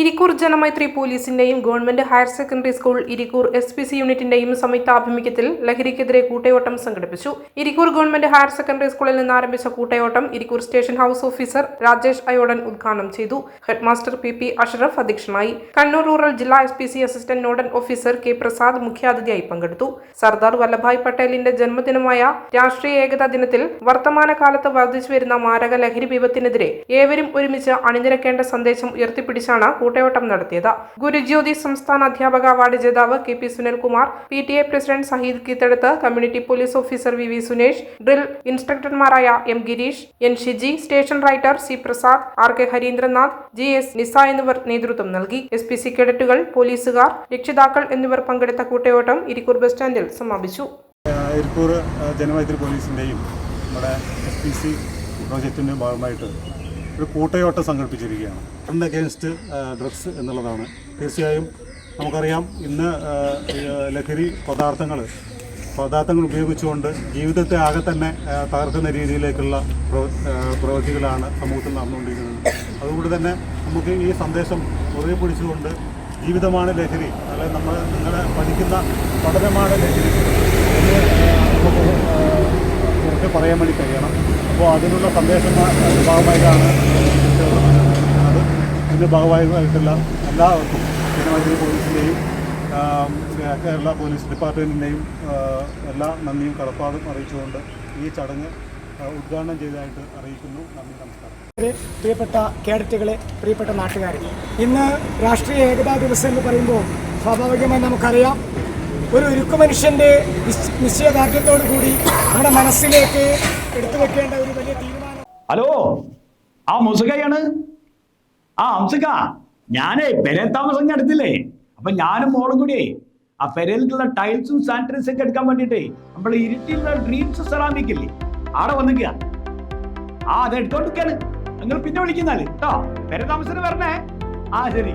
ഇരിക്കൂർ ജനമൈത്രി പോലീസിന്റെയും government higher secondary school Irikkur S P C യൂണിറ്റിന്റെയും സംയുക്താഭിമുഖ്യത്തിൽ ലഹരിക്കെതിരെ കൂട്ടയോട്ടം സംഘടിപ്പിച്ചു. ഇരിക്കൂർ ഗവൺമെന്റ് ഹയർ സെക്കൻഡറി സ്കൂളിൽ നിന്ന് ആരംഭിച്ച കൂട്ടയോട്ടം Irikkur station house officer Rajesh Ayodan ഉദ്ഘാടനം ചെയ്തു. ഹെഡ്മാസ്റ്റർ പി പി അഷറഫ് അധ്യക്ഷനായി. കണ്ണൂർ റൂറൽ ജില്ലാ S P C assistant nodal officer K Prasad മുഖ്യാതിഥിയായി പങ്കെടുത്തു. സർദാർ വല്ലഭായ് പട്ടേലിന്റെ ജന്മദിനമായ രാഷ്ട്രീയ ഏകതാ ദിനത്തിൽ വർത്തമാനകാലത്ത് വർദ്ധിച്ചു വരുന്ന മാരക ലഹരി വിപത്തിനെതിരെ ഏവരും ഒരുമിച്ച് അണിനിരക്കേണ്ട സന്ദേശം ഉയർത്തിപ്പിടിച്ചാണ് കൂട്ടയോട്ടം നടത്തിയത്. ഗുരുജ്യോതി സംസ്ഥാന അധ്യാപക അവാർഡ് ജേതാവ് K P Sunilkumar P T A president Saheed കീത്തെടുത്ത് community police officer V V Sunesh drill ഇൻസ്ട്രക്ടർമാരായ M Girish N Shiji station writer C Prasad R K Harindranath G S Nisa എന്നിവർ നേതൃത്വം നൽകി. എസ് പി സി കേഡറ്റുകൾ പോലീസുകാർ രക്ഷിതാക്കൾ എന്നിവർ പങ്കെടുത്ത കൂട്ടയോട്ടം Irikkur bus സ്റ്റാൻഡിൽ സമാപിച്ചു. ഇരിക്കൂർ ജനമൈത്രി പോലീസിന്റെയും നമ്മുടെ എസ് പി സി പ്രോജക്റ്റിന്റെ ഭാഗമായിട്ട് ഒരു കൂട്ടയോട്ടം സംഘടിപ്പിച്ചിരിക്കുകയാണ്. ഫ്രണ്ട് അഗേൻസ്റ്റ് ഡ്രഗ്സ് എന്നുള്ളതാണ്. തീർച്ചയായും നമുക്കറിയാം ഇന്ന് ലഹരി പദാർത്ഥങ്ങൾ പദാർത്ഥങ്ങൾ ഉപയോഗിച്ചുകൊണ്ട് ജീവിതത്തെ ആകെ തന്നെ തകർക്കുന്ന രീതിയിലേക്കുള്ള പ്രവൃത്തികളാണ് സമൂഹത്തിൽ നടന്നുകൊണ്ടിരിക്കുന്നത്. അതുകൊണ്ട് തന്നെ നമുക്ക് ഈ സന്ദേശം മുറുകെ പിടിച്ചുകൊണ്ട് ജീവിതമാണ് ലഹരി അല്ലെ നമ്മൾ നിങ്ങളെ പഠിക്കുന്ന പഠനമാണ് ലഹരി എന്ന് നമുക്ക് പറയാൻ വേണ്ടി കഴിയണം. അപ്പോൾ അതിനുള്ള സന്ദേശം ഭാഗമായിട്ടാണ് അത് ഇതിന്റെ ഭാഗമായിട്ടുള്ള എല്ലാവർക്കും തിരുവനന്തപുരം പോലീസിന്റെയും കേരള പോലീസ് ഡിപ്പാർട്ട്മെന്റിന്റെയും എല്ലാ നന്ദിയും കടപ്പാടും അറിയിച്ചുകൊണ്ട് ഈ ചടങ്ങ് ഉദ്ഘാടനം ചെയ്തതായിട്ട് അറിയിക്കുന്നു. നന്ദി നമസ്കാരം. പ്രിയപ്പെട്ട കേഡറ്റുകളെ പ്രിയപ്പെട്ട നാട്ടുകാരെ ഇന്ന് രാഷ്ട്രീയ ഏകതാ ദിവസം എന്ന് പറയുമ്പോൾ സ്വാഭാവികമായി നമുക്കറിയാം ഒരു ഉരുക്കു മനുഷ്യന്റെ നിശ്ചയദാർഢ്യത്തോട് കൂടി നമ്മുടെ മനസ്സിലേക്ക് എടുത്തു വെക്കേണ്ട ഒരു വലിയ തീരുമാനം. ഹലോ ആ മുസുകയാണ് ആ അംസുക ഞാനേ പെരൽ താമസം എടുത്തില്ലേ അപ്പൊ ഞാനും മോളും കൂടി ആ പെരയിലുള്ള ടൈൽസും സാനിറ്റൈസും ഒക്കെ എടുക്കാൻ വേണ്ടിട്ടേ നമ്മൾ ഇരുട്ടിലുള്ള ഡ്രീംസ് സെറാമിക് ഇല്ലേ ആടെ വന്നിക്കുക ആ അത് എടുത്തോണ്ടിരിക്കാണ് നിങ്ങൾ പിന്നെ വിളിക്കുന്നാൽ. കേട്ടോ പെര താമസത്തിന് വരണേ. ആ ശരി.